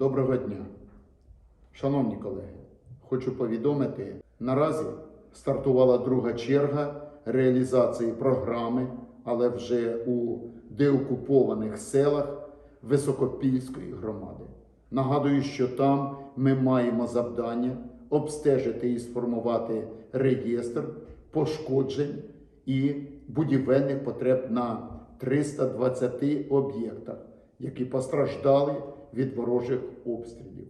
Доброго дня. Шановні колеги, хочу повідомити, наразі стартувала друга черга реалізації програми, але вже у деокупованих селах Високопільської громади. Нагадую, що там ми маємо завдання обстежити і сформувати реєстр пошкоджень і будівельних потреб на 320 об'єктах, які постраждали від ворожих обстрілів.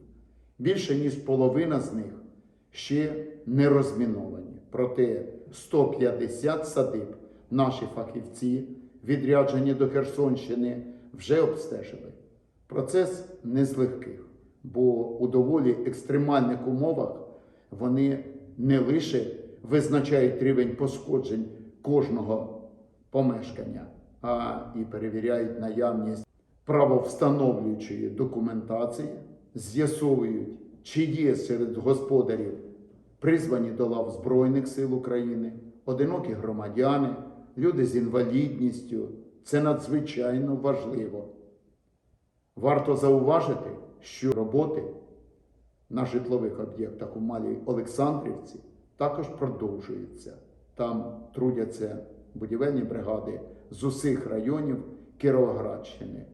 Більше ніж половина з них ще не розміновані. Проте 150 садиб наші фахівці, відряджені до Херсонщини, вже обстежили. Процес не з легких, бо у доволі екстремальних умовах вони не лише визначають рівень пошкоджень кожного помешкання, а і перевіряють наявність правовстановлюючої документації, з'ясовують, чи є серед господарів призвані до лав Збройних сил України, одинокі громадяни, люди з інвалідністю. Це надзвичайно важливо. Варто зауважити, що роботи на житлових об'єктах у Малій Олександрівці також продовжуються. Там трудяться будівельні бригади з усіх районів Кіровоградщини.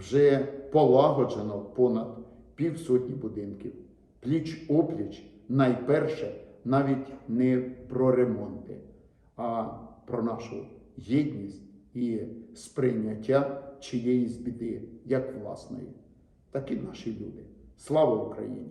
Вже полагоджено понад півсотні будинків. Пліч опліч найперше навіть не про ремонти, а про нашу єдність і сприйняття чиєїсь біди, як власної. так і наші люди. Слава Україні!